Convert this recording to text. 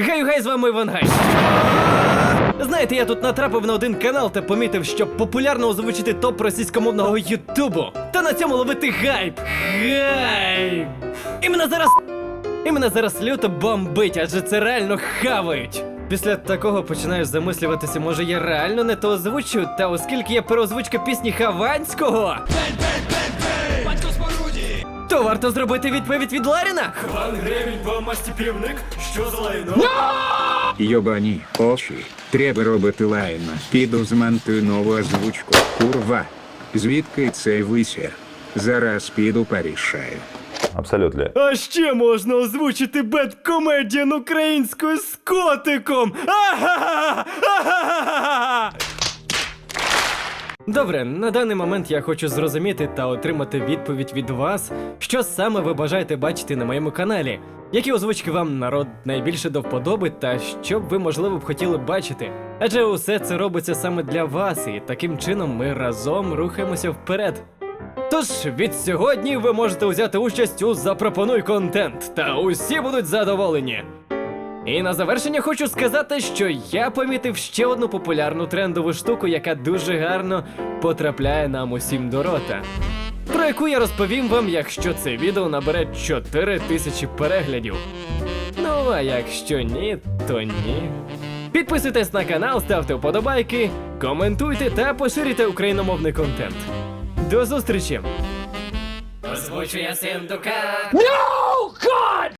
Гей-гей, з вами Іван Гай. Знаєте, я тут натрапив на один канал та помітив, що популярно озвучити топ російськомовного Ютубу. Та на цьому ловити гайп. Гайп. І мене зараз. І мене зараз люто бомбить, адже це реально хавають. Після такого починаєш замислюватися, може я реально не то озвучую, та оскільки я переозвучка пісні Хованського. То варто зробити відповідь від Ларіна. Хван гребінь по масті півник, що за лайно? Йобані очі. Треба робити лайно. Піду змонтую нову озвучку. Курва. Звідки цей висір? Зараз піду порішаю. Абсолютно. А ще можна озвучити бет-комедіан українською з котиком. Ахахаха! Ахахаха! Добре, на даний момент я хочу зрозуміти та отримати відповідь від вас, що саме ви бажаєте бачити на моєму каналі, які озвучки вам народ найбільше до вподоби, та що б ви можливо б хотіли бачити. Адже усе це робиться саме для вас, і таким чином ми разом рухаємося вперед. Тож від сьогодні ви можете взяти участь у Запропонуй контент, та усі будуть задоволені. І на завершення хочу сказати, що я помітив ще одну популярну трендову штуку, яка дуже гарно потрапляє нам усім до рота. Про яку я розповім вам, якщо це відео набере 4 тисячі переглядів. Ну а якщо ні, то ні. Підписуйтесь на канал, ставте вподобайки, коментуйте та поширюйте україномовний контент. До зустрічі! Озвучує Синдука.